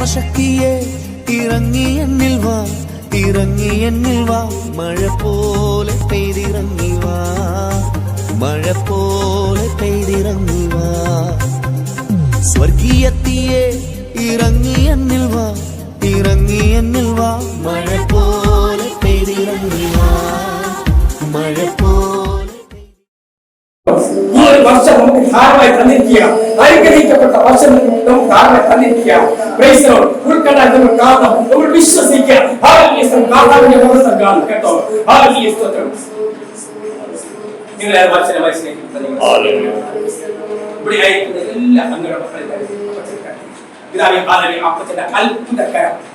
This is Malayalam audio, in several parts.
ആത്മശക്തിയെ ഇറങ്ങി എന്നിൽ വാ ഇറങ്ങി വാ. മഴ പോലെ പെയ്തിറങ്ങി വാ മഴ പോലെ പെയ്തിറങ്ങി വാ. സ്വർഗീയത്തിയെ ഇറങ്ങി എന്നിൽ വാ ഇറങ്ങി വാ. മഴ പോലെ പെയ്തിറങ്ങി വാ മഴ പോലെ വർഷം നമുക്ക് ധാരമായി തന്നിരിക്കുക അനുഗ്രഹിക്കപ്പെട്ട വർഷം നമുക്ക് ധാരമായി തന്നിരിക്കുക Praise the Lord. ഉൾക്കൊള്ളാൻ നമ്മൾ കാണണം നമ്മൾ വിശ്വസിക്കുക Hallelujah. കർത്താവിന്റെ മഹത്വം കാണും കേട്ടോ Hallelujah. സ്തോത്രം നിങ്ങളെ വചന മനസ്സിലാക്കി ഇവിടെ ആയിരിക്കുന്ന എല്ലാ അംഗങ്ങളുടെ മക്കളെ പിതാവെ ഹാലലി അപ്പച്ചന്റെ അത്ഭുതകരം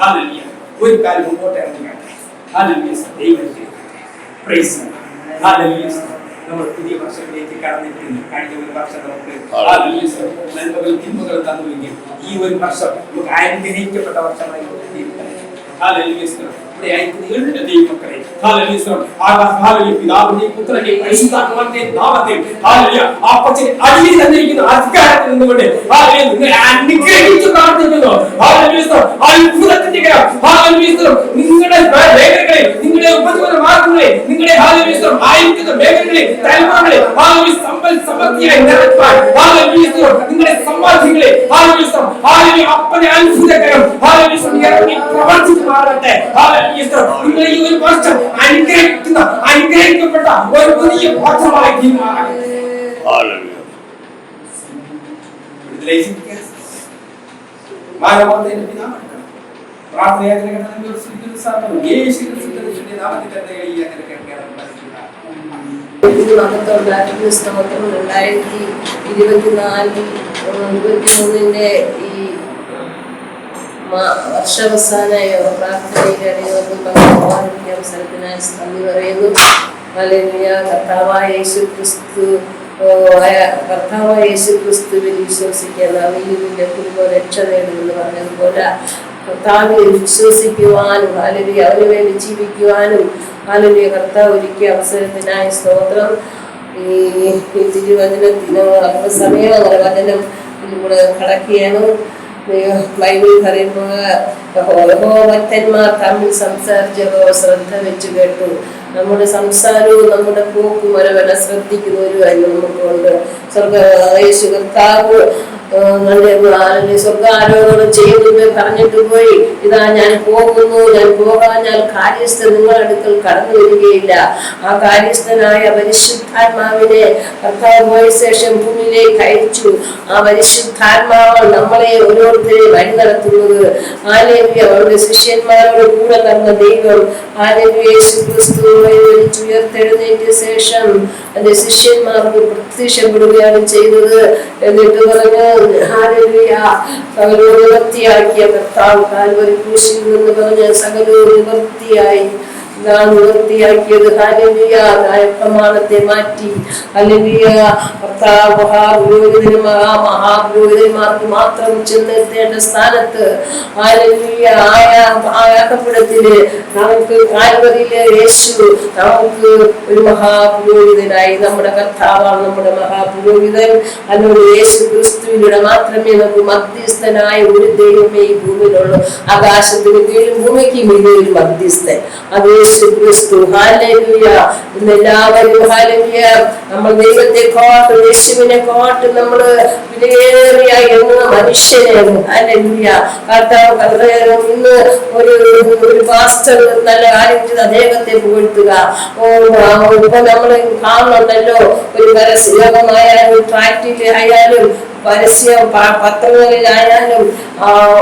Hallelujah. ഒരു കാലം മുമ്പോട്ട് ഇറങ്ങിക്കാട്ടെ. Hallelujah. ദൈവത്തെ പ്രൈസ്. Hallelujah. നമ്മൾ പുതിയ വർഷത്തിലേക്ക് കടന്നിരിക്കുന്നു കഴിഞ്ഞ ഒരു വർഷം നമുക്ക്. നന്മകളും തിന്മകളും തന്നുവെങ്കിൽ ഈ ഒരു വർഷം നമുക്ക് അനുഗ്രഹിക്കപ്പെട്ട വർഷമായി തീരുന്നത് Hallelujah. ആയിരിക്കുന്ന എല്ലാ ദൈവമക്കളെ. പിതാവിന്റെയും പുത്രന്റെയും പരിശുദ്ധാത്മാവിന്റെയും നാമത്തിൽ Hallelujah. അടിയിൽ തന്നിരിക്കുന്ന അധികാരത്തിൽ നിന്നുകൊണ്ട് നിങ്ങളെ അനുഗ്രഹിച്ച് പ്രാർത്ഥിക്കുന്നു. അത്ഭുതത്തിന്റെ. നിങ്ങളുടെ മേഖലകളിൽ നിങ്ങളുടെ ഉപജീവന മാർഗങ്ങളെ നിങ്ങളുടെ. ആയിരിക്കുന്ന തലമുറകളിൽ Hallelujah. സമ്പൽ സമൃദ്ധിയായി നിറയ്ക്കാൻ നിങ്ങളുടെ സമ്പാദ്യങ്ങളെ. അപ്പനെ അത്ഭുതകരം പ്രവർത്തിച്ച് മാറട്ടെ Hallelujah. നിങ്ങൾ ഈ ഒരു വർഷം അനുഗ്രഹിക്കുന്ന അനുഗ്രഹിക്കപ്പെട്ട ഒരു പുതിയ വർഷമായി തീരുമാനമാകട്ടെ വിടുതലയിച്ചിരിക്കുക. മാനവത്തിന്റെ പിതാവാണ്. പ്രാർത്ഥനയായിട്ട് കേട്ടത് നിങ്ങൾ സ്തുതിക്കുന്നു സാർവം. യേശു ക്രിസ്തുവിന്റെ നാമത്തിൽ തന്നെ ഈ അങ്ങനെ കേൾക്കാൻ മഹത്വമുണ്ടാക്കുന്ന സ്തോത്രം രണ്ടായിരത്തി ഇരുപത്തിനാലിൽ ഇരുപത്തിമൂന്നിന്റെ ഈ മാ- വർഷാവസാന പ്രാർത്ഥനയിൽ അണിയവർക്ക് പങ്കെടുക്കാനുള്ള അവസരത്തിനായി നന്ദി പറയുന്നു ഹല്ലേലൂയ. കർത്താവായ യേശു ക്രിസ്തു കർത്താവായ യേശു ക്രിസ്തുവിൽ വിശ്വസിക്കുന്ന നീതിന്റെ കുടുംബം രക്ഷ നേടുമെന്ന് പറഞ്ഞതുപോലെ കർത്താവിൽ വിശ്വസിക്കുവാനും അല്ലെങ്കിൽ അവന് വേണ്ടി ജീവിക്കുവാനും അല്ലെങ്കിൽ കർത്താവ് ഒരുക്കിയ അവസരത്തിനായി സ്തോത്രം. ഈ തിരുവചനത്തിന് അങ്ങനെ വചനം ഇതിലൂടെ കടക്കുകയാണ്. ബൈബിൾ പറയുമ്പോൾ ഭക്തന്മാർ തമ്മിൽ സംസാരിച്ചതോ ശ്രദ്ധ വെച്ച് കേട്ടു നമ്മുടെ സംസാരവും നമ്മുടെ പോക്കും ഒരവനെ ശ്രദ്ധിക്കുന്നവരുമായി നമുക്കുണ്ട്. സ്വർഗ യേശു കർത്താവ് സ്വർഗാരോപണം ചെയ്യുന്നത് പറഞ്ഞിട്ട് പോയി. ഇതാ ഞാൻ പോകുന്നു ഞാൻ പോകാഞ്ഞാൽ കാര്യസ്ഥ നിങ്ങളുടെ അടുക്കൽ കടന്നു വരികയില്ല. ആ കാര്യസ്ഥനായ പരിശുദ്ധാത്മാവിനെ കർത്താവ് പോയ ശേഷം ഭൂമിയിലേക്ക് അയച്ചു. ആ പരിശുദ്ധാത്മാവ് നമ്മളെ ഓരോരുത്തരെ വഴി നടത്തുന്നത്. ആലേവ്യ അവരുടെ ശിഷ്യന്മാരോട് കൂടെ തന്ന ദൈവം ആലേവി യേശു ഉയർത്തെഴുന്നേറ്റ ശേഷം അതിന്റെ ശിഷ്യന്മാർക്ക് പ്രത്യക്ഷപ്പെടുകയാണ് ചെയ്തത്. എന്നിട്ട് പറഞ്ഞു സകലവും നിവർത്തിയാക്കിയ കർത്താവ് കാൽവരി കൂശിയിൽ നിന്ന് പറഞ്ഞ സകലവും നിവർത്തിയായി നാം നിവൃത്തിയാക്കിയത് ഹല്ലേലൂയ. പ്രമാണത്തെ മാറ്റി. മഹാപുരോഹിതന് മഹാ മഹാപുരോഹിതന്മാർക്ക് മാത്രം ചെന്നെത്തേണ്ട സ്ഥാനത്ത്. ഹല്ലേലൂയ. ആയ ആയാക്കപ്പെടത്തിൽ നമുക്ക് കാൽവരിയിലെ യേശു നമുക്ക് ഒരു മഹാപുരോഹിതനായി. നമ്മുടെ കർത്താവാണ് നമ്മുടെ മഹാപുരോഹിതൻ. അല്ലെങ്കിൽ യേശു ക്രിസ്തുവിലൂടെ മാത്രമേ നമുക്ക് മധ്യസ്ഥനായ ഒരു ദൈവമേ ഈ ഭൂമിയിലുള്ളൂ. ആകാശത്തിന് കീഴിലും ഭൂമിക്ക് മീതെ മധ്യസ്ഥൻ. അത് നമ്മൾ ദൈവത്തെ കോട്ട് യേശുവിനെ കോട്ട് നമ്മൾ വിലയേറിയ എന്ന മനുഷ്യനെ. ഹല്ലേലൂയ. കർത്താവ് കർത്താവ് ഇന്ന് ഒരു ഒരു പാസ്റ്റർ നല്ല കാര്യം ചെയ്ത് അദ്ദേഹത്തെ പുകഴ്ത്തുക. ഓ ഇപ്പൊ നമ്മൾ കാണുന്നുണ്ടല്ലോ. ഒരു പരസ്യമായാലും ട്രാക്റ്റിൽ ആയാലും പരസ്യ പത്രങ്ങളിലായാലും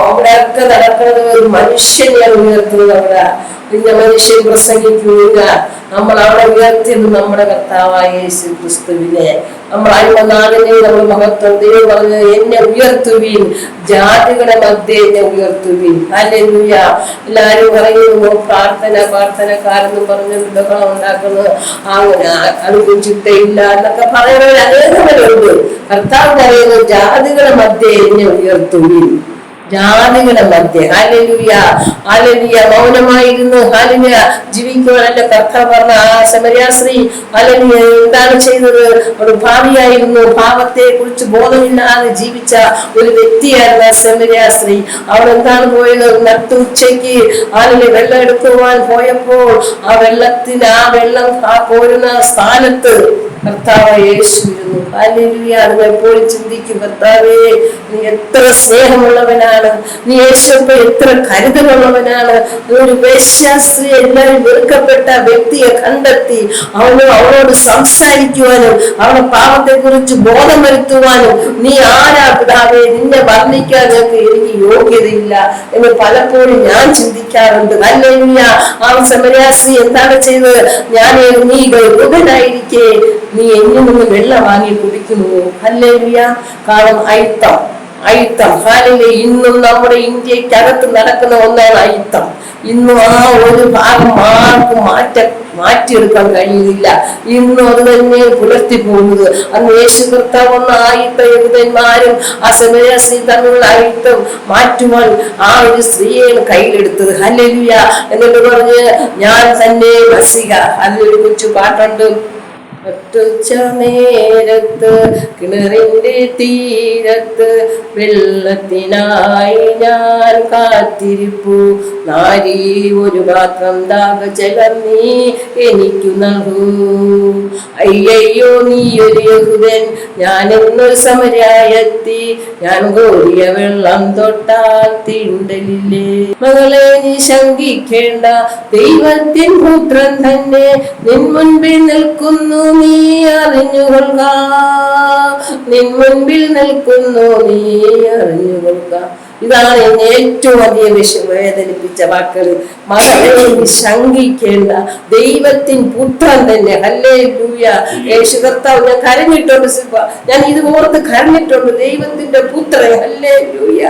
അവിടെയൊക്കെ നടക്കുന്നത് ഒരു മനുഷ്യനെയാണ് ഉയർത്തുന്നത് അവിടെ. പിന്നെ മനുഷ്യൻ പ്രസംഗിക്കുക നമ്മൾ അവിടെ ഉയർത്തിയത് നമ്മുടെ കർത്താവായ യേശു ക്രിസ്തുവിനെ നമ്മൾ നാടിനെ നമ്മൾ മഹത്വം. ദൈവം പറഞ്ഞത് എന്നെ ഉയർത്തുവീൻ. ജാതികളുടെ മധ്യേ എന്നെ ഉയർത്തുവീൻ. ഹല്ലേലൂയ. എല്ലാരും പറയുന്നു പ്രാർത്ഥന പ്രാർത്ഥനക്കാരെന്ന് പറഞ്ഞ് ബഹളം ഉണ്ടാക്കുന്നത് അങ്ങനെ അതിന് ചിട്ടയില്ല എന്നൊക്കെ പറയുന്നവർ അനേകവരുണ്ട് കർത്താവ് പറയുന്നത് ജാതികളുടെ മധ്യ എന്നെ ഉയർത്തുവീൻ. ജാതികളുടെ മധ്യ ഹാലലുയ ഹാലലുയ മൗനമായിരുന്നു. ജീവിക്കുവാൻ ജീവിക്കുവാനല്ല കർത്താവ് പറഞ്ഞ ആ സമരാശ്രീ ഹാലലുയ എന്താണ് ചെയ്തത്? ഒരു ഭാവിയായിരുന്നു. ഭാവത്തെ കുറിച്ച് ബോധമില്ലാതെ ജീവിച്ച ഒരു വ്യക്തിയായിരുന്നു ആ സമര്യാശ്രീ അവൾ എന്താണ് പോയത്? നട്ടുച്ചയ്ക്ക് ഹാലലു വെള്ളം എടുക്കുവാൻ പോയപ്പോൾ ആ വെള്ളത്തിന് ആ വെള്ളം ആ പോരുന്ന സ്ഥാനത്ത് ചിന്തിക്കും നീ എത്ര സ്നേഹമുള്ളവനാണ്. നീ യേശുപ്പ എത്ര കരുതലുള്ളവനാണ്. ഒരു വേശ്യാസ്ത്രീ എല്ലാവരും വെറുക്കപ്പെട്ട വ്യക്തിയെ കണ്ടെത്തി അവന് അവളോട് സംസാരിക്കുവാനും അവളുടെ പാപത്തെ കുറിച്ച് ബോധം വരുത്തുവാനും നീ ആരാ പിതാവേ നിന്നെ വർണിക്കാൻ എനിക്ക് യോഗ്യതയില്ല എന്ന് പലപ്പോഴും ഞാൻ ചിന്തിക്കാറുണ്ട്. നല്ല ആ സമരാസി എന്താണ് ചെയ്തത്? ഞാൻ നീ ഗർഭനായിരിക്കെ നീ എന്നിൽ നിന്ന് വെള്ളം വാങ്ങി കുടിക്കുന്നു. അല്ലേ കാരണം അയിത്തം അയിത്തം ഹാലിലെ ഇന്നും നമ്മുടെ ഇന്ത്യക്കകത്ത് നടക്കുന്ന ഒന്നാണ് അയിത്തം ഇന്നും ആ ഒരു ഭാഗം ആർക്കും മാറ്റ മാറ്റിയെടുക്കാൻ കഴിയുന്നില്ല. ഇന്നും അത് തന്നെ പുലർത്തി പോകുന്നത്. അന്ന് യേശു കർത്താവ് വന്ന ആയിത്ത യഹൂദന്മാരും ആ സമരസ്ത്രീ തമ്മിലുള്ള ആയിത്തം മാറ്റുവാൻ ആ ഒരു സ്ത്രീയാണ് കയ്യിലെടുത്തത്. ഹല്ലേലൂയ. എന്നിട്ട് പറഞ്ഞ് ഞാൻ തന്നെ ബസിക അതിലൊരു കൊച്ചു പാട്ടുണ്ട്. നേരത്ത് കിണറിന്റെ തീരത്ത് വെള്ളത്തിനായി ഞാൻ കാത്തിരിപ്പു. നാരി ഒരു പാത്രം ദാഹജലം നീ എനിക്കു നൽകൂ. അയ്യയ്യോ നീ ഒരു ഞാൻ എന്നൊരു സമരായെത്തി. ഞാൻ കോരിയ വെള്ളം തൊട്ടാൽ തീണ്ടലില്ലേ. മകളെ നീ ശങ്കിക്കേണ്ട. ദൈവത്തിൻ പുത്രൻ തന്നെ നിൻ മുൻപിൽ നിൽക്കുന്നു. നീ അറിഞ്ഞുകൊള്ളുക. നിൻ മുൻപിൽ നിൽക്കുന്നു നീ അറിഞ്ഞുകൊള്ളുക. ഇതാണ് എന്നെ ഏറ്റവും അധികം വിഷ വേദനിപ്പിച്ച വാക്കുകൾ മകളെ ശങ്കിക്കേണ്ട. ദൈവത്തിൻ പുത്രൻ തന്നെ. അല്ലേ ലൂയ യേശു കർത്താവ് ഞാൻ കരഞ്ഞിട്ടുണ്ട് സിബ. ഞാൻ ഇത് ഓർത്ത് കരഞ്ഞിട്ടുണ്ട്. ദൈവത്തിന്റെ പുത്രൻ ഹല്ലേ ലൂയ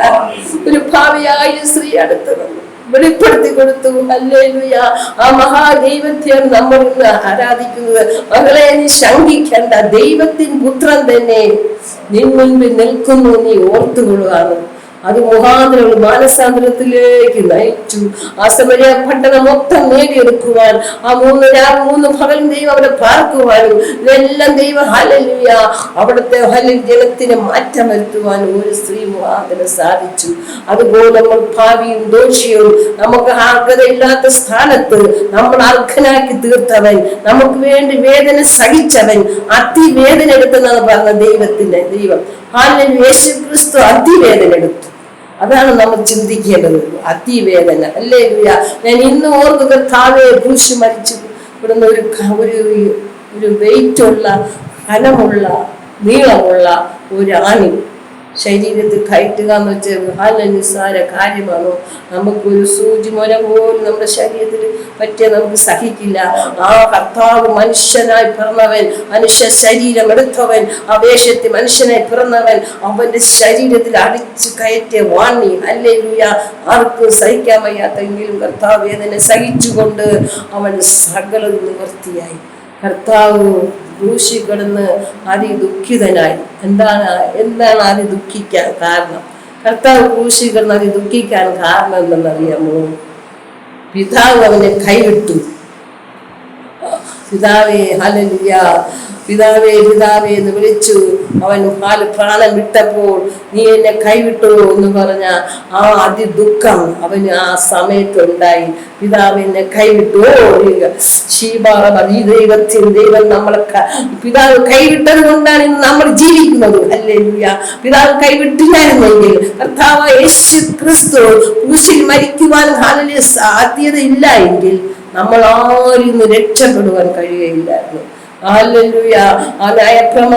ഒരു ഭാവിയായ സ്ത്രീ അടുത്ത് വന്നു. വെളിപ്പെടുത്തി കൊടുത്തു. അല്ലേലുയ ആ മഹാദൈവത്തെയാണ് നമ്മൾ ഇന്ന് ആരാധിക്കുന്നത് മകളെ നീ ശങ്കിക്കേണ്ട ദൈവത്തിൻ പുത്രൻ തന്നെ നിൻ മുൻപിൽ നിൽക്കുന്നു നീ ഓർത്തുകൊള്ളുകയാണ്. അത് മുഖാന്തരം മാനസാന്തരത്തിലേക്ക് നയിച്ചു ആ സമയ പട്ടണം മൊത്തം നേടിയെടുക്കുവാൻ ആ മൂന്ന് രാ മൂന്ന് പകൽ ദൈവം അവിടെ പാർക്കുവാനും ഇതെല്ലാം ദൈവം ഹലലിയ അവിടുത്തെ ഹലിൽ ജലത്തിന് മാറ്റം വരുത്തുവാനും ഒരു സ്ത്രീ മുഖാന്തരം സാധിച്ചു. അതുപോലെ നമ്മൾ ഭാവിയും ദോഷിയും നമുക്ക് അർഹതയില്ലാത്ത സ്ഥാനത്ത് നമ്മൾ അർഹനാക്കി തീർത്തവൻ നമുക്ക് വേണ്ടി വേദന സഹിച്ചവൻ അതിവേദന എടുത്തെന്നാണ് പറഞ്ഞ ദൈവത്തിന്റെ ദൈവം. ഹാലിൽ യേശു ക്രിസ്തു അതിവേദന എടുത്തു. അതാണ് നമ്മൾ ചിന്തിക്കേണ്ടത്. അതിവേദന. അല്ലേ ലൂയ ഞാൻ ഇന്ന് ഓർക്കുക താവേ ഭൂഷി മരിച്ചു. ഇവിടുന്ന് ഒരു ഒരു വെയിറ്റ് ഉള്ള കനമുള്ള നീളമുള്ള ഒരു ആണി. ശരീരത്തിൽ കയറ്റുക എന്ന് വെച്ചാൽ നല്ല നിസ്സാര കാര്യമാണോ? നമുക്കൊരു സൂചി മുല പോലും നമ്മുടെ ശരീരത്തിൽ പറ്റിയ നമുക്ക് സഹിക്കില്ല. ആ കർത്താവ് മനുഷ്യനായി പിറന്നവൻ മനുഷ്യ ശരീരം എടുത്തവൻ ആ വേഷത്തിൽ മനുഷ്യനായി പിറന്നവൻ അവന്റെ ശരീരത്തിൽ അടിച്ചു കയറ്റിയ വാണി. അല്ലേ ആർക്കും സഹിക്കാൻ വയ്യാത്തെങ്കിലും കർത്താവ് വേദന സഹിച്ചുകൊണ്ട് അവൻ സകലം നിവർത്തിയായി. കർത്താവ് ക്രൂശി കിടന്ന് അതിദുഃഖിതനായി എന്താണ് എന്താണ് അതി ദുഃഖിക്കാൻ കാരണം? കർത്താവ് ക്രൂശി കിടന്ന് അതി ദുഃഖിക്കാൻ കാരണം എന്തെന്നറിയാമോ? പിതാവ് അവനെ കൈവിട്ടു. പിതാവേ ഹലലിയ പിതാവേ പിതാവേ എന്ന് വിളിച്ചു. അവൻ പ്രാണൻ വിട്ടപ്പോൾ നീ എന്നെ കൈവിട്ടോ എന്ന് പറഞ്ഞ ആ അതി ദുഃഖം അവന് ആ സമയത്ത് ഉണ്ടായി. പിതാവ് എന്നെ കൈവിട്ടു ഈ ദൈവത്തിൻ ദൈവം നമ്മളെ പിതാവ് കൈവിട്ടത് കൊണ്ടാണ് ഇന്ന് നമ്മൾ ജീവിക്കുന്നത്. അല്ലേ പിതാവ് കൈവിട്ടില്ലായിരുന്നെങ്കിൽ കർത്താവ് യേശു ക്രിസ്തു ക്രൂശിൽ മരിക്കുവാൻ ഹാലിന് സാധ്യതയില്ല എങ്കിൽ നമ്മൾ ആരും രക്ഷപ്പെടുവാൻ കഴിയുകയില്ലായിരുന്നു.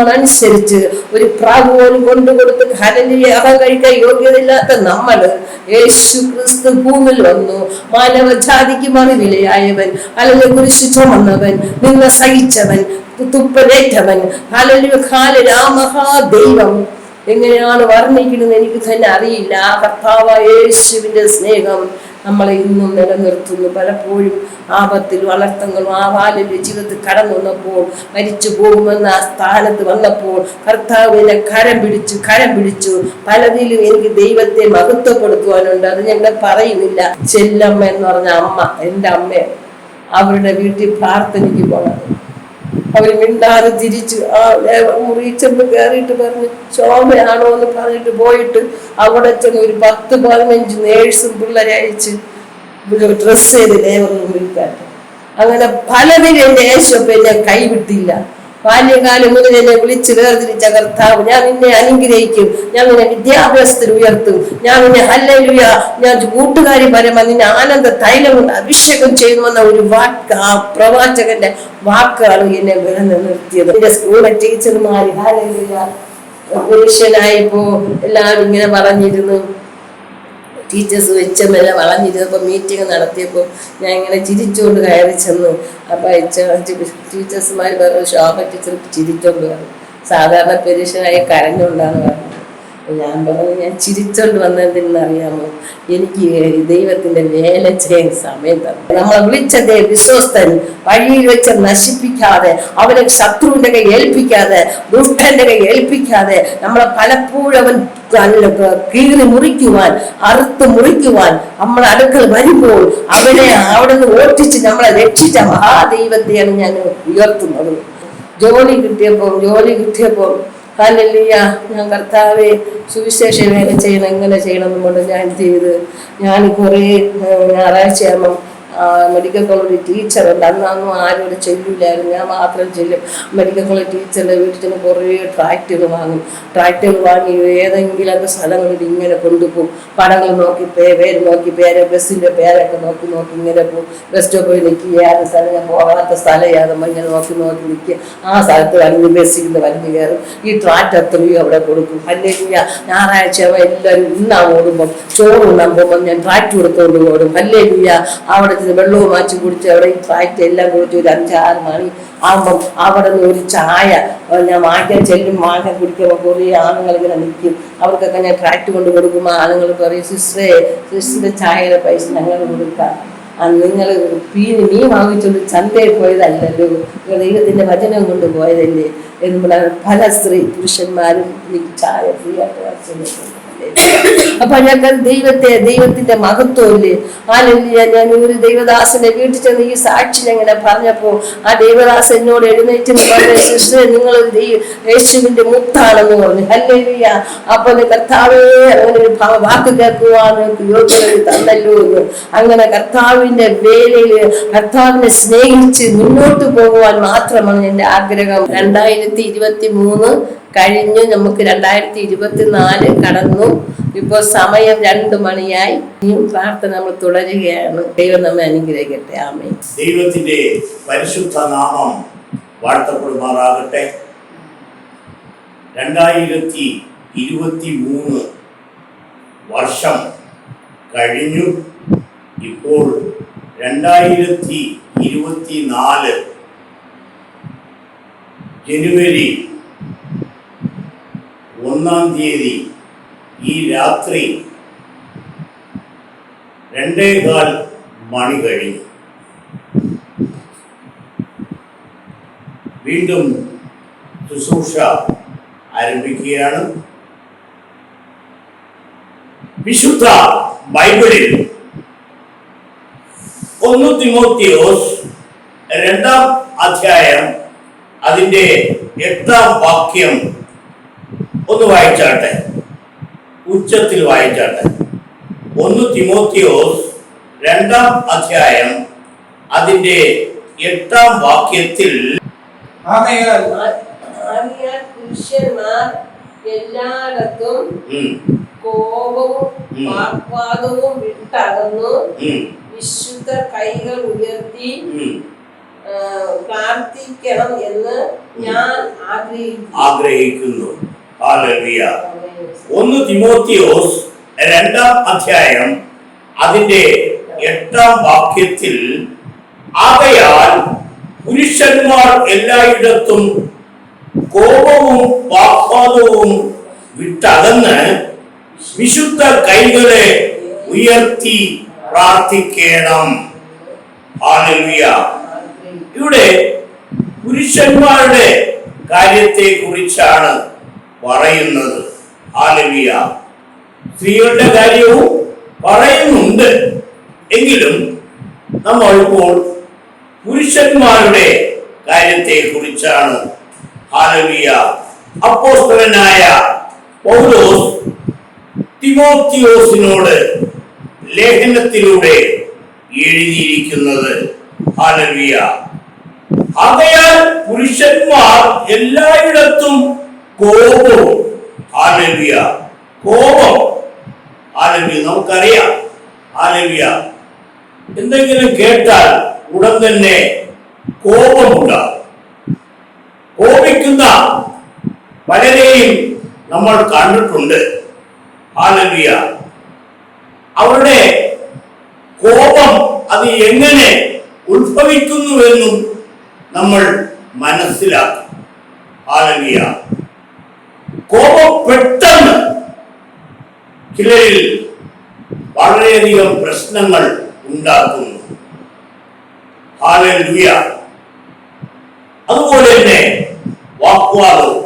അനുസരിച്ച് ഒരു പോലും കൊണ്ടുകൊടുത്ത് ഹരലിയെ അകം കഴിക്കാൻ യോഗ്യതയില്ലാത്ത നമ്മൾ. യേശു ക്രിസ്തു ഭൂമിൽ വന്നു. മാനവജാതിക്ക് മറിവിലയായവൻ. അല്ലെങ്കിൽ കുരിശു ചുമന്നവൻ. നിന്ന സഹിച്ചവൻ. തുപ്പലേറ്റവൻ ആ എങ്ങനെയാണ് വർണിക്കുന്നത് എനിക്ക് തന്നെ അറിയില്ല. കർത്താവ് യേശുവിന്റെ സ്നേഹം. നമ്മളെ ഇന്നും നിലനിർത്തുന്നു. പലപ്പോഴും ആപത്തിൽ വളർത്തങ്ങളും ആ ബാലന്റെ ജീവിതത്തിൽ കടന്നു വന്നപ്പോൾ മരിച്ചു പോകുമെന്ന ആ സ്ഥാനത്ത് വന്നപ്പോൾ കർത്താവിനെ കരം പിടിച്ചു കരം പിടിച്ചു. പലതിലും എനിക്ക് ദൈവത്തെ മഹത്വപ്പെടുത്തുവാനുണ്ട്. അത് ഞങ്ങൾ പറയുന്നില്ല. ചെല്ലമ്മ എന്ന് പറഞ്ഞ അമ്മ എന്റെ അമ്മ അവരുടെ വീട്ടിൽ പ്രാർത്ഥനയ്ക്ക് പോകണം അവർ മിണ്ടാതെ തിരിച്ച് ആ മുറി ചെന്ന് കയറിയിട്ട് പറഞ്ഞ് ചോമയാണോ എന്ന് പറഞ്ഞിട്ട് പോയിട്ട് അവിടെ ചെന്ന് ഒരു പത്ത് പതിനഞ്ച് നേഴ്സും പിള്ളേരെ അയച്ച് ഡ്രസ് ചെയ്ത് ലേബർ റൂമിൽ അങ്ങനെ പലതിലും എന്റെ യേശുപ്പ എന്നെ കൈവിട്ടില്ല. ബാല്യകാലം മുതൽ എന്നെ വിളിച്ച് വേർതിരിച്ച കർത്താവ് ഞാൻ നിന്നെ അനുഗ്രഹിക്കും. ഞാൻ നിന്നെ വിദ്യാഭ്യാസത്തിൽ ഉയർത്തും. ഞാൻ നിന്നെ ഹല്ലേലൂയ ഞാൻ കൂട്ടുകാരി പരമ നിന്നെ ആനന്ദ തൈലം കൊണ്ട് അഭിഷേകം ചെയ്യുമെന്ന ഒരു വാക്ക് ആ പ്രവാചകന്റെ വാക്കുകൾ എന്നെ നിലനിർത്തിയത് എന്റെ സ്കൂളിലെ ടീച്ചർമാർ ഹല്ലേലൂയ പുരുഷനായപ്പോ എല്ലാവരും ഇങ്ങനെ പറഞ്ഞിരുന്നു. ടീച്ചേഴ്സ് വെച്ചെന്നെല്ലാം വളഞ്ഞിരുന്നപ്പോൾ മീറ്റിംഗ് നടത്തിയപ്പോൾ ഞാൻ ഇങ്ങനെ ചിരിച്ചുകൊണ്ട് കയറി ചെന്നു. അപ്പോൾ ടീച്ചേഴ്സുമാർ പറഞ്ഞു ശോഭ ടീച്ചർ ചിരിച്ചോണ്ട് പറഞ്ഞു സാധാരണ പരീക്ഷനായി കരഞ്ഞുകൊണ്ടാണ് പറഞ്ഞത് ഞാൻ പറഞ്ഞു ഞാൻ ചിരിച്ചോണ്ട് വന്നതെന്നറിയാമോ എനിക്ക് ദൈവത്തിന്റെ വേല ചെയ്യാൻ സമയം തന്നു. നമ്മളെ വിളിച്ചതേ വിശ്വസ്തൻ വഴിയിൽ വെച്ച് നശിപ്പിക്കാതെ അവനെ ശത്രുവിന്റെ കൈ ഏൽപ്പിക്കാതെ ദുഷ്ടന്റെ കൈ ഏൽപ്പിക്കാതെ നമ്മളെ പലപ്പോഴും അവൻ കീറി മുറിക്കുവാൻ അറുത്ത് മുറിക്കുവാൻ നമ്മളെ അടുക്കൽ വരുമ്പോൾ അവനെ അവിടെ നിന്ന് ഓട്ടിച്ച് നമ്മളെ രക്ഷിച്ച മഹാദൈവത്തെയാണ് ഞാൻ ഉയർത്തുന്നത്. ജോലി കിട്ടിയപ്പോൾ ജോലി കിട്ടിയപ്പോൾ ഹല്ലേലൂയ. ഞാൻ കർത്താവെ സുവിശേഷ വേല ചെയ്യണം എങ്ങനെ ചെയ്യണം എന്നുകൊണ്ട് ഞാൻ എന്ത് ചെയ്ത്? ഞാൻ കുറേ ഞായറാഴ്ചയാകുമ്പം മെഡിക്കൽ കോളേജ് ടീച്ചർ അന്നൊന്നും ആരും ഇവിടെ ചെല്ലില്ലായിരുന്നു ഞാൻ മാത്രം ചെല്ലും. മെഡിക്കൽ കോളേജ് ടീച്ചറിന്റെ വീട്ടിൽ ചെന്ന് കുറേ ട്രാക്റ്റുകൾ വാങ്ങും. ട്രാക്റ്റുകൾ വാങ്ങി ഏതെങ്കിലുമൊക്കെ സ്ഥലങ്ങളിൽ ഇങ്ങനെ കൊണ്ടുപോകും. പടങ്ങൾ നോക്കി പേ പേര് നോക്കി പേര് ബസ്സിന്റെ പേരൊക്കെ നോക്കി നോക്കി ഇങ്ങനെ പോകും ബസ് സ്റ്റോപ്പിൽ നിൽക്കുക. ഏത് സ്ഥലം ഞാൻ പോകാത്ത സ്ഥലം ഏതുമ്പോൾ ഇങ്ങനെ നോക്കി നോക്കി നിൽക്കുക. ആ സ്ഥലത്ത് വലിഞ്ഞ് ബസ്സിൽ നിന്ന് വലിഞ്ഞ് കയറും. ഈ ട്രാക്ടർ അത്രയും അവിടെ കൊടുക്കും. അല്ലെങ്കിൽ ഞായറാഴ്ച എല്ലാവരും ഇന്നാ ഓടുമ്പം ചോറ് ഉണ്ണാൻ പോകുമ്പോൾ ഞാൻ ട്രാക്ടർ കൊടുത്തുകൊണ്ട് ഓടും. അല്ലെങ്കിൽ അവിടെ ചെന്ന് വെള്ളവും മാറ്റി കുടിച്ച് അവിടെ ഈ ട്രാക്ട് എല്ലാം കുടിച്ച് ഒരു അഞ്ചാറ് മണി ആകുമ്പം അവിടെ നിന്ന് ഒരു ചായ ഞാൻ വാങ്ങിക്കാൻ ചെല്ലും വാങ്ങിക്കാൻ കുടിക്കുമ്പോൾ കുറേ ആണുങ്ങൾ ഇങ്ങനെ നിൽക്കും. അവർക്കൊക്കെ ഞാൻ ട്രാക്ട് കൊണ്ട് കൊടുക്കുമ്പോൾ ആണുങ്ങൾ പറയും സിസ്റ്ററെ സിസ്റ്ററിന്റെ ചായയുടെ പൈസ ഞങ്ങൾ കൊടുക്കാം. ആ നിങ്ങൾ പീന് മീൻ വാങ്ങിച്ചുകൊണ്ട് ചന്തയിൽ പോയതല്ലല്ലോ. നിങ്ങൾ ദൈവത്തിന്റെ വചനം കൊണ്ട് പോയതല്ലേ. എന്ന് പല സ്ത്രീ പുരുഷന്മാരും ഈ ചായ ഫ്രീ ആയിട്ട് വാങ്ങിച്ചു അപ്പൊ ഞങ്ങൾ ദൈവത്തെ ദൈവത്തിന്റെ മഹത്വമില്ലേ? ആലല്യ ഞാൻ ഒരു ദൈവദാസനെ വീട്ടിൽ ചെന്ന് ഈ സാക്ഷി എങ്ങനെ പറഞ്ഞപ്പോ ആ ദൈവദാസൻ എന്നോട് എഴുന്നേറ്റ് പറഞ്ഞു സിസ്റ്റർ നിങ്ങൾ യേശുവിന്റെ മുത്താണെന്ന് പറഞ്ഞു. ഹല്ലേലൂയ. അപ്പൊ കർത്താവേ അങ്ങനെ ഒരു വാക്ക് കേൾക്കുവാൻ യോഗ്യത തന്നല്ലോ എന്ന്. അങ്ങനെ കർത്താവിന്റെ വേലയിൽ കർത്താവിനെ സ്നേഹിച്ച് മുന്നോട്ട് പോകുവാൻ മാത്രമാണ് എന്റെ ആഗ്രഹം. രണ്ടായിരത്തി ഇരുപത്തി മൂന്ന് കഴിഞ്ഞു നമുക്ക് രണ്ടായിരത്തി ഇരുപത്തി നാല് കടന്നു. ഇപ്പോൾ സമയം രണ്ടു മണിയായി. ഇനിയും പ്രാർത്ഥന നമ്മൾ തുടരുകയാണ്. ദൈവം നമ്മെ അനുഗ്രഹിക്കട്ടെ. ആമേ ദൈവത്തിന്റെ പരിശുദ്ധ നാമം വാഴ്ത്തപ്പെടുമാറാകട്ടെ. രണ്ടായിരത്തി ഇരുപത്തി മൂന്ന് വർഷം കഴിഞ്ഞു. ഇപ്പോൾ രണ്ടായിരത്തി ഇരുപത്തി നാല് ജനുവരി ഒന്നാം തീയതി ഈ രാത്രി രണ്ടേകാൽ മണി കഴിഞ്ഞു. വീണ്ടും ശുശ്രൂഷ ആരംഭിക്കുകയാണ്. വിശുദ്ധ ബൈബിളിൽ ഒന്ന് തിമോത്തിയോസ് രണ്ടാം അധ്യായം അതിന്റെ എട്ടാം വാക്യം ഒന്ന് വായിച്ചാട്ടെ. ഉച്ചത്തിൽ വായിച്ചാട്ടെ. ഒന്ന് തിമോത്തിയോസ് രണ്ടാം അധ്യായം അതിന്റെ എട്ടാം വാക്യത്തിൽ പുരുഷന്മാർ എല്ലായിടത്തും കോപവും. വാഗ്വാദവും വിട്ടകന്നു. വിശുദ്ധ കൈകൾ ഉയർത്തി പ്രാർത്ഥിക്കണം എന്ന് ഞാൻ ആഗ്രഹിക്കുന്നു. ആഗ്രഹിക്കുന്നു. ഒന്ന് തിമോത്തിയോസ് രണ്ടാം അധ്യായം അതിന്റെ എട്ടാം വാക്യത്തിൽ ആകയാൽ പുരുഷന്മാർ എല്ലായിടത്തും കോപവും പാപ്പാദവും വിട്ടകന്ന് വിശുദ്ധ കൈകളെ ഉയർത്തി പ്രാർത്ഥിക്കണം. ഇവിടെ പുരുഷന്മാരുടെ കാര്യത്തെ കുറിച്ചാണ് പറയുന്നത്. ആലവിയ. സ്ത്രീകളുടെ കാര്യവും പറയുന്നുണ്ട്. എങ്കിലും നമ്മൾ ഇപ്പോൾ പുരുഷന്മാരുടെ കാര്യത്തെ കുറിച്ചാണ് ആലവിയ. അപ്പോസ്തലനായ പൗലോസ് തിമോത്തിയോസിനോട് ലേഖനത്തിലൂടെ എഴുതിയിരിക്കുന്നത് ആലവിയ. ആകയാൽ പുരുഷന്മാർ എല്ലായിടത്തും കോപവും ആലവ്യ കോപം. ആലവ്യ നമുക്കറിയാം. ആലവ്യ എന്തെങ്കിലും കേട്ടാൽ ഉടൻ തന്നെ കോപമുണ്ടാകും. കോപിക്കുന്ന പലരെയും നമ്മൾ കണ്ടിട്ടുണ്ട്. ആലവ്യ അവരുടെ കോപം അത് എങ്ങനെ ഉത്ഭവിക്കുന്നുവെന്നും നമ്മൾ മനസ്സിലാക്കും ഹാലവിയ കോപം പെട്ടെന്ന് ചിലരിൽ വളരെയധികം പ്രശ്നങ്ങൾ ഉണ്ടാക്കുന്നു. അതുപോലെ തന്നെ വാക്വാദവും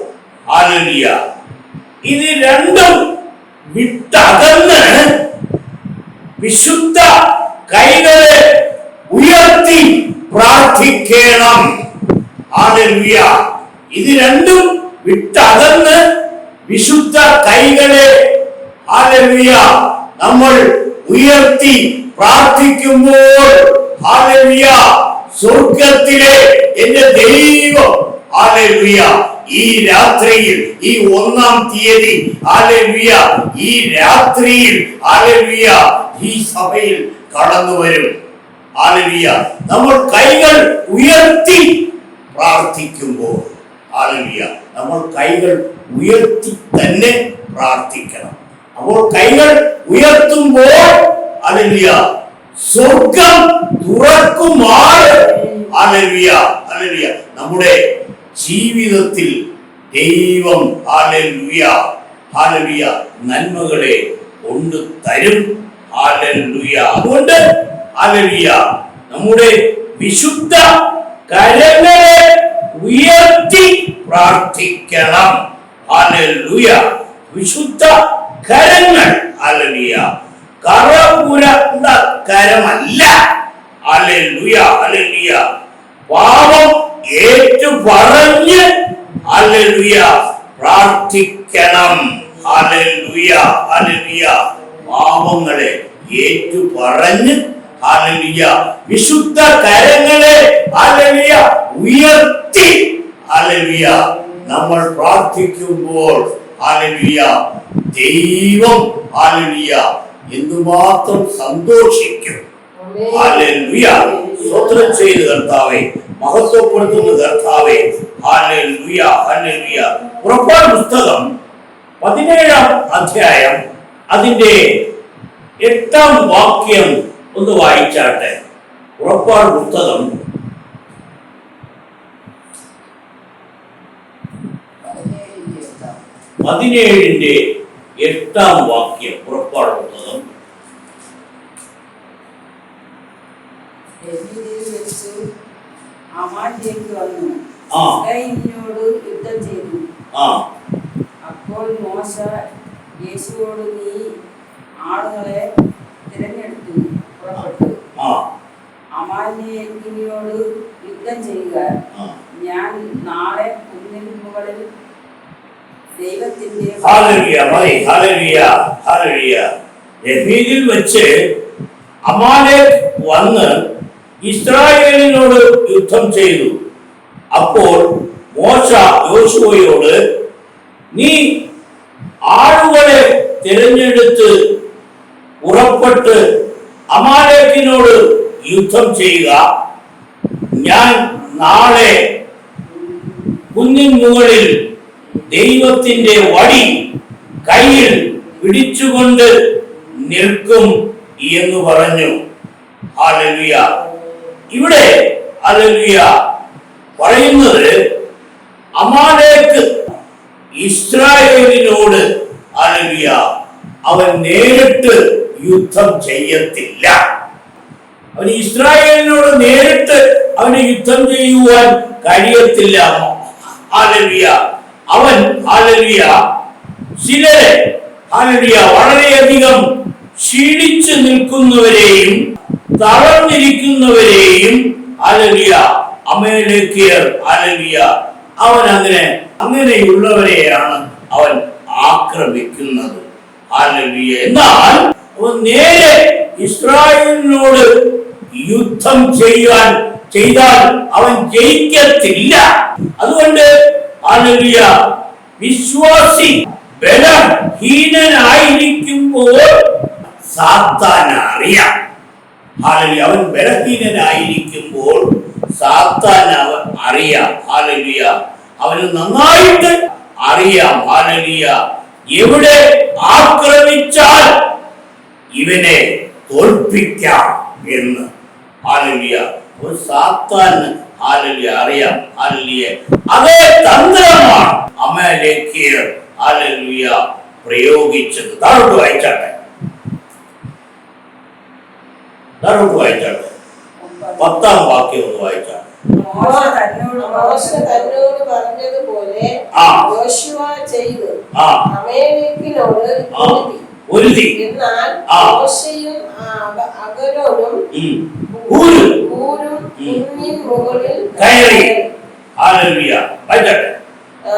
ഇത് രണ്ടും വിട്ടകന്ന് വിശുദ്ധ കൈകളെ ഉയർത്തി പ്രാർത്ഥിക്കണം. ഹാലലുയ. ഇത് രണ്ടും വിട്ടകന്ന് വിശുദ്ധ കൈകളെ നമ്മൾ ഉയർത്തി പ്രാർത്ഥിക്കുമ്പോൾ സ്വർഗത്തിലെ എന്റെ ദൈവം ഈ രാത്രിയിൽ ഈ ഒന്നാം തീയതി ഈ രാത്രിയിൽ ഈ സഭയിൽ കടന്നു വരും. ഹാലലുയ നമ്മൾ കൈകൾ ഉയർത്തി പ്രാർത്ഥിക്കുമ്പോൾ ഹാലലുയ നമ്മൾ കൈകൾ ഉയർത്തി തന്നെ പ്രാർത്ഥിക്കണം. അപ്പോൾ കൈകൾ ഉയർത്തുമ്പോൾ അലലിയ സ്വർഗം തുറക്കുമാർ അലലിയ അലലിയ നമ്മുടെ ജീവിതത്തിൽ ദൈവം ഹാലലുയ ഹാലലുയ നന്മകളെ കൊണ്ടു തരും. ഹാലലുയ അതുകൊണ്ട് ഹാലലുയ നമ്മുടെ വിശുദ്ധ കരങ്ങളെ ഉയർത്തി പ്രാർത്ഥിക്കണം. അലലുയ വിശുദ്ധ കരങ്ങൾ അലലിയ കറപുര കരമല്ല. അലലുയ അലലിയ പാപം ഏറ്റു പറഞ്ഞ് അലലുയ പ്രാർത്ഥിക്കണം. അലലുയ അലലിയ പാപങ്ങളെ ഏറ്റു പറഞ്ഞ് വിശുദ്ധ കരങ്ങളെ ഹാലലുയ ഉയർത്തി ഹാലലുയ നമ്മൾ പ്രാർത്ഥിക്കുമ്പോൾ ഹാലലുയ ദൈവം ഹാലലുയ എന്തുമാത്രം സന്തോഷിക്കും. ഹാലലുയ സ്വത്രം ചെയ്ത് കർത്താവെ. മഹത്വപ്പെടുത്തുന്ന കർത്താവെ. ഹാലലുയ ഹാലലുയ പുറപ്പാട് പുസ്തകം പതിനേഴാം അധ്യായം അതിന്റെ എട്ടാം വാക്യം ഒന്ന് വായിച്ചാട്ടെ. പുറപ്പാട് പുസ്തകം പതിനേഴിന്റെ എട്ടാം വാക്യം പുറപ്പാട് പുസ്തകം ഡൽഹിയിൽ വെച്ച് അമാന്റേക്ക് വന്നു. ആ. ഇസ്രായേലിനോട് യുദ്ധം ചെയ്തു. അപ്പോൾ മോശ യേശുവോട് നീ ആളുകളെ തിരഞ്ഞെടുത്തു പുറപ്പെട്ടു. ആ. അമാന്യേക്കിനോട് യുദ്ധം ചെയ്യുക. ഞാൻ നാളെ കുന്നിന് മുകളിൽ ദൈവത്തിന്റെ വെച്ച് വന്ന് ഇസ്രായേലിനോട് യുദ്ധം ചെയ്തു. അപ്പോൾ മോശ യോശുവയോട് നീ ആളുകളെ തിരഞ്ഞെടുത്ത് പുറപ്പെട്ട് അമാലേക്കിനോട് യുദ്ധം ചെയ്യുക. ഞാൻ നാളെ കുന്നിൻ മുകളിൽ ദൈവത്തിന്റെ വടി കയ്യിൽ പിടിച്ചുകൊണ്ട് നിൽക്കും എന്ന് പറഞ്ഞു. ഇവിടെ പറയുന്നത് അമാലേക്ക് ഇസ്രായേലിനോട് അലവിയ അവൻ നേരിട്ട് യുദ്ധം ചെയ്യത്തില്ല. അവൻ ഇസ്രായേലിനോട് നേരിട്ട് അവന് യുദ്ധം ചെയ്യുവാൻ കഴിയത്തില്ല. ഹാലലിയ അവൻ ഹാലലിയ ചിലരെ ഹാലലിയ വളരെയധികം ക്ഷീണിച്ചു നിൽക്കുന്നവരെയും തളർന്നിരിക്കുന്നവരെയും അലലിയ അമേലേക്കിയർ അലലിയ അവൻ അങ്ങനെ അങ്ങനെയുള്ളവരെയാണ് അവൻ ആക്രമിക്കുന്നത്. അലലിയ എന്നാൽ അവൻ നേരെ ഇസ്രായേലിനോട് യുദ്ധം ചെയ്യാൻ ചെയ്താൽ അവൻ ജയിക്കത്തില്ല. അതുകൊണ്ട് വിശ്വാസി ബലഹീനനായിരിക്കുമ്പോൾ സാത്താൻ അറിയാം ഹാലലി അവൻ ബലഹീനനായിരിക്കുമ്പോൾ സാത്താൻ അവൻ അറിയാം. ഹാലലിയ അവന് നന്നായിട്ട് അറിയാം. ഹാലലിയ എവിടെ ആക്രമിച്ചാൽ ഇവനെ തോൽപ്പിക്കാം എന്ന്. ഹാലലിയ സാത്താൻ ഹാലലിയ അറിയാം. ഹാലലിയ. അതേ തന്ത്രമാണ് അമലേക്കിയർ ഹല്ലേലൂയ പ്രയോഗിച്ചത്. താഴോട്ട് വായിച്ചാട്ടെ? താഴോട്ട് വായിച്ചാട്ടെ? പത്താം വാക്യം ഒന്ന് വായിച്ചാട്ടെ? തന്നോട് പറഞ്ഞതുപോലെ ചെയ്തു ഒരുതി എന്നാൽ. മോശയും അക- കയറി. ഹാലലിയ വായിച്ചാട്ടെ ആ,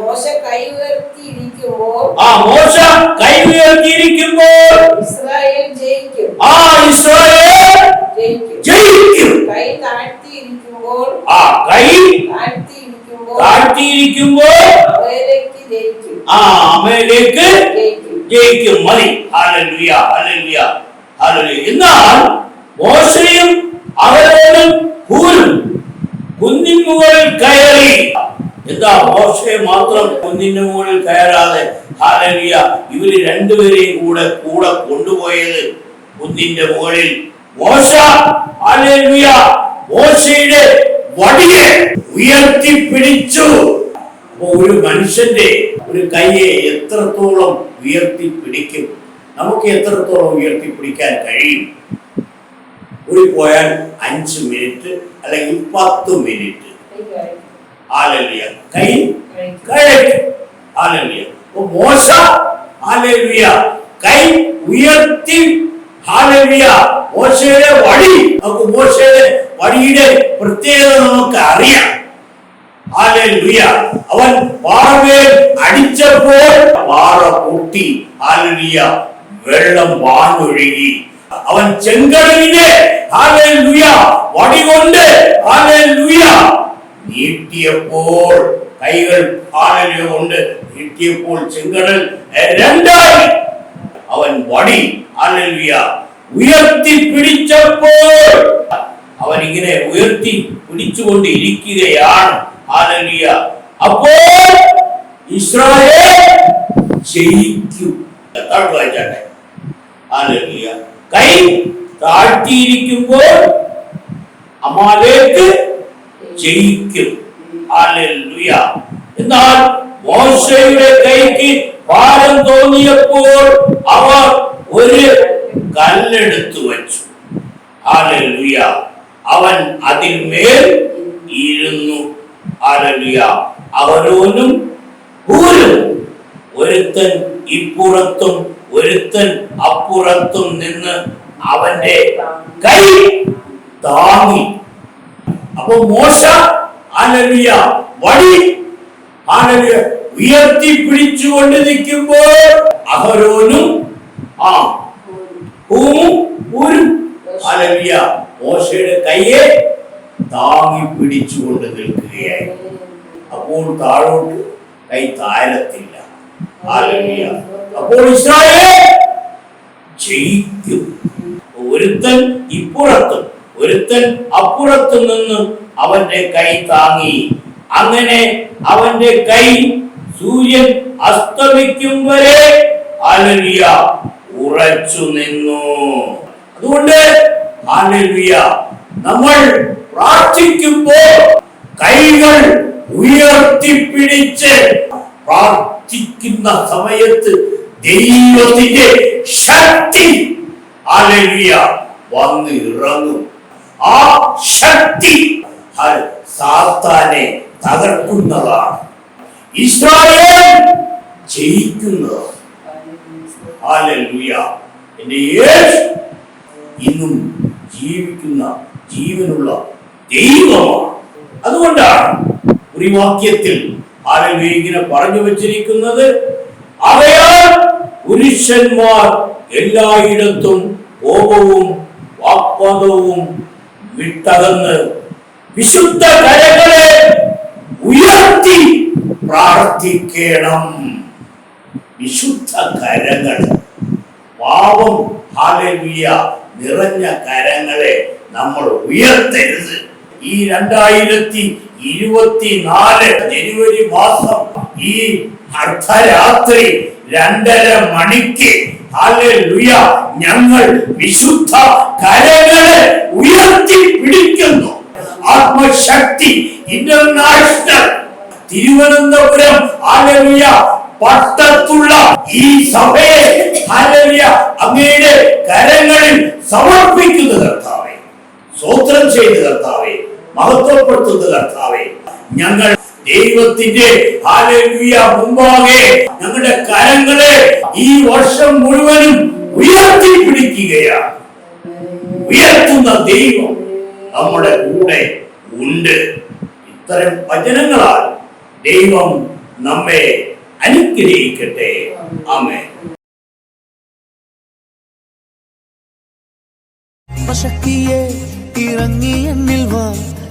മോശ കൈ- ഉയർത്തിയിരിക്കുമ്പോൾ ആ മോശ കൈ ഉയർത്തിയിരിക്കുമ്പോൾ ഇസ്രായേൽ ജയിക്കും. ആ ഇസ്രായേൽ ജയിക്കും. കൈ താഴ്ത്തിയിരിക്കുമ്പോൾ ആ കൈ താഴ്ത്തിയിരിക്കുമ്പോൾ താഴ്ത്തിയിരിക്കുമ്പോൾ അമേരിക്ക് ജയിക്കും. ആ അമ്മയിലേക്ക് ജയിക്കും. മതി. ഹാലലുയ ഹാലലുയ ഹാലലുയ എന്നാൽ മോശയും അവരോടും കൂരും കുന്നിൻ മുകളിൽ കയറി. എന്താ? മോശയെ മാത്രം കുന്നിന്റെ മുകളിൽ കയറാതെ ഹാലലിയ. ഇവർ രണ്ടുപേരെയും കൂടെ കൂടെ കൊണ്ടുപോയത് കുന്നിന്റെ മുകളിൽ. മോശ ഹാലലിയ മോശയുടെ വടിയെ ഉയർത്തി പിടിച്ചു ഒരു മനുഷ്യന്റെ ഒരു കൈയെ എത്രത്തോളം ഉയർത്തി പിടിക്കും നമുക്ക് എത്രത്തോളം ഉയർത്തി പിടിക്കാൻ കഴിയും? ഒരു പോയാൽ അഞ്ച് മിനിറ്റ് അല്ലെങ്കിൽ പത്ത് മിനിറ്റ്. ആലല്ലിയ കൈ അപ്പൊ മോശ. ആലല്ലിയ കൈ ഉയർത്തി. ഹാലല്ലിയ മോശയുടെ വടി. നമുക്ക് മോശയുടെ വടിയുടെ പ്രത്യേകത നമുക്ക് അറിയാം. ഹാലലുയ. അവൻ പാറമേൽ അടിച്ചപ്പോൾ പാറ പൊട്ടി ഹാലലുയ. വെള്ളം വാനൊഴുകി അവൻ ചെങ്കടലിനെ ഹാലലുയ വടികൊണ്ട് ഹാലലുയ നീട്ടിയപ്പോൾ കൈകൾ ഹാലലുയ കൊണ്ട് നീട്ടിയപ്പോൾ ചെങ്കടൽ രണ്ടായി അവൻ വടി ഹാലലുയ ഉയർത്തി പിടിച്ചപ്പോൾ അവൻ ഇങ്ങനെ ഉയർത്തി പിടിച്ചുകൊണ്ട് ഇരിക്കുകയാണ് ഹാലലിയ അപ്പോൾ ഇസ്രായേൽ ജയിക്കും താഴ്ത്തു വായിച്ചാട്ടെ ഹാലലിയ കൈ താഴ്ത്തിയിരിക്കുമ്പോൾ അമാലേക്ക് ജയിക്കും. എന്നാൽ മോശയുടെ കൈക്ക് ഭാരം തോന്നിയപ്പോൾ അവർ ഒരു കല്ലെടുത്തു വച്ചു. ഹാലലുയ അവൻ അതിന്മേൽ ഇരുന്നു. ഹാലലുയ അവരോനും ഒരുത്തൻ ഇപ്പുറത്തും ഒരുത്തൻ അപ്പുറത്തും നിന്ന് അവന്റെ കൈ താങ്ങി. അപ്പൊ മോശ ഹാലലുയ വടി ഹാലലുയ ഉയർത്തി പിടിച്ചുകൊണ്ട് നിൽക്കുമ്പോൾ അഹരോനും ആ ഹൂമും ഊരും മോശയുടെ കയ്യെ താങ്ങി പിടിച്ചുകൊണ്ട് നിൽക്കുകയായി. അപ്പോൾ താഴോട്ട് കൈ താരത്തില്ല അപ്പോൾ ഇസ്രായേൽ ജയിക്കും. ഒരുത്തൻ ഇപ്പുറത്തും ഒരുത്തൻ അപ്പുറത്തു നിന്നും അവന്റെ കൈ താങ്ങി. അങ്ങനെ അവന്റെ കൈ സൂര്യൻ അസ്തമിക്കും വരെ അലലിയ ഉറച്ചു നിന്നു. അതുകൊണ്ട് അലലിയ നമ്മൾ പ്രാർത്ഥിക്കുമ്പോൾ കൈകൾ ഉയർത്തിപ്പിടിച്ച് പ്രാർത്ഥിക്കുന്ന സമയത്ത് ദൈവത്തിന്റെ ശക്തി ഹല്ലേലൂയ വന്ന് ഇറങ്ങും. ആ ശക്തി സാത്താനെ തകർക്കുന്നതാണ്. ഇസ്രായേൽ ജയിക്കുന്നതാണ്. എന്റെ യേശു ഇന്നും ജീവിക്കുന്ന ജീവനുള്ള ദൈവമാണ്. അതുകൊണ്ടാണ് ഒരു വാക്യത്തിൽ ഹല്ലേലൂയ ഇങ്ങനെ പറഞ്ഞു വച്ചിരിക്കുന്നത്? അവയാൽ പുരുഷന്മാർ എല്ലായിടത്തും കോപവും വാക്വാദവും വിട്ടകന്ന് വിശുദ്ധ കരകളെ ഉയർത്തി പ്രാർത്ഥിക്കണം. വിശുദ്ധ കരങ്ങൾ ഹാലലുയ നിറഞ്ഞ കരങ്ങളെ നമ്മൾ ഉയർത്തരുത്. ഈ രണ്ടായിരത്തി ഇരുപത്തിനാല് ജനുവരി മാസം ഈ അർദ്ധരാത്രി രണ്ടര മണിക്ക് ഞങ്ങൾ വിശുദ്ധ കരകളെ ഉയർത്തി പിടിക്കുന്നു. ആത്മശക്തി ഇന്റർനാഷണൽ തിരുവനന്തപുരം ഹാലലുയ പട്ടത്തുള്ള ഈ സഭയെ ഹാലലുയ അങ്ങയുടെ കരങ്ങളിൽ സമർപ്പിക്കുന്ന കർത്താവെ. സ്വോത്രം ചെയ്ത കർത്താവെ. മഹത്വപ്പെടുത്തുന്ന കർത്താവെ. ഞങ്ങൾ ദൈവത്തിന്റെ മുമ്പാകെ ഞങ്ങളുടെ കരങ്ങളെ ഈ വർഷം മുഴുവനും ഉയർത്തി പിടിക്കുകയാണ്. ഉയർത്തുന്ന ദൈവം നമ്മുടെ കൂടെ ഉണ്ട്. ഇത്തരം വചനങ്ങളാൽ ദൈവം നമ്മെ അനുഗ്രഹിക്കട്ടെ. ആമേ ശക്തിയെ ഇറങ്ങി എന്നിൽ വാ.